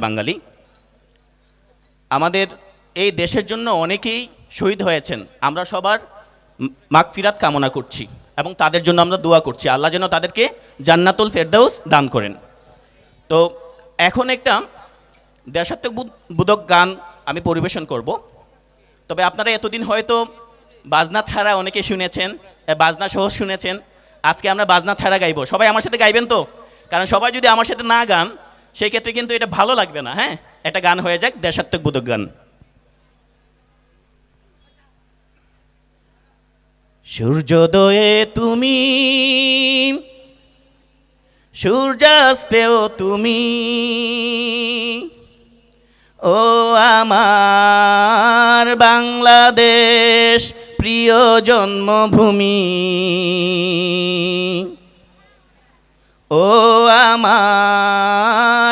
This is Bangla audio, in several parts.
বাঙালি। আমাদের এই দেশের জন্য অনেকেই শহীদ হয়েছেন। আমরা সবার মাগফিরাত কামনা করছি এবং তাদের জন্য আমরা দোয়া করছি। আল্লাহ যেন তাদেরকে জান্নাতুল ফেরদাউস দান করেন। তো এখন একটা দেশাত্মবোধক গান আমি পরিবেশন করব। তবে আপনারা এতদিন হয়তো বাজনা ছাড়া অনেকে শুনেছেন বাজনা সহ শুনেছেন। আজকে আমরা বাজনা ছাড়া গাইবো। সবাই আমার সাথে গাইবেন তো? কারণ সবাই যদি আমার সাথে না গান সেই ক্ষেত্রে কিন্তু এটা ভালো লাগবে না হ্যাঁ? একটা গান হয়ে যাক দেশাত্মবোধক গান। সূর্যোদয়ে তুমি, সূর্যাস্তেও তুমি, ও আমার বাংলাদেশ প্রিয় জন্মভূমি, ও আমার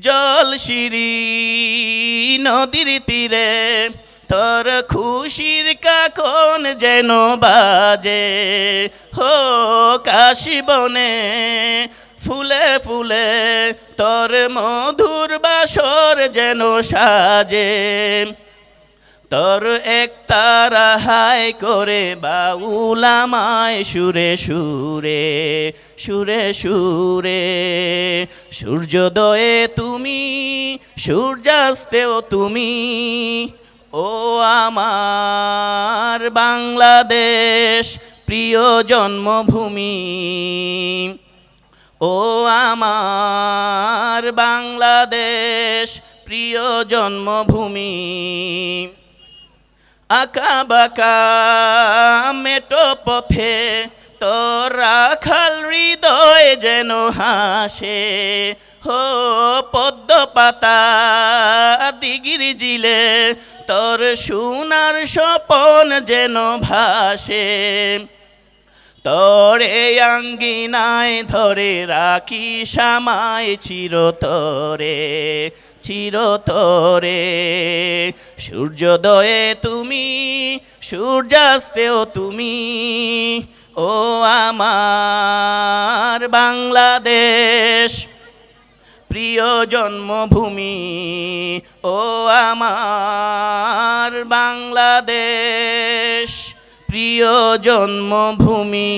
জল শিরি নদীর তীরে, তোর খুশির কাকন যেন বাজে। হো কাশি বনে, ফুলে ফুলে তোর মধুর বাসর যেন সাজে। তোর এক তারা হাই করে বাউলামায় সুরে সুরে সুরে সুরে। সূর্যোদয়ে তুমি, সূর্যাস্তেও তুমি, ও আমার বাংলাদেশ প্রিয় জন্মভূমি। ও আমার বাংলাদেশ প্রিয় জন্মভূমি। আঁকা বাঁকা মেটো পথে তোর রাখাল হৃদয় যেন হাসে। হো পদ্ম পাতা দিগির জিলে তোর সোনার স্বপন যেন ভাসে। তোরে আঙ্গিনায় ধরে রাখি সামায় চিরতরে চিরতরে। সূর্যোদয়ে তুমি, সূর্যাস্তেও তুমি, ও আমার বাংলাদেশ। প্রিয় জন্মভূমি, ও আমার বাংলাদেশ। প্রিয় জন্মভূমি।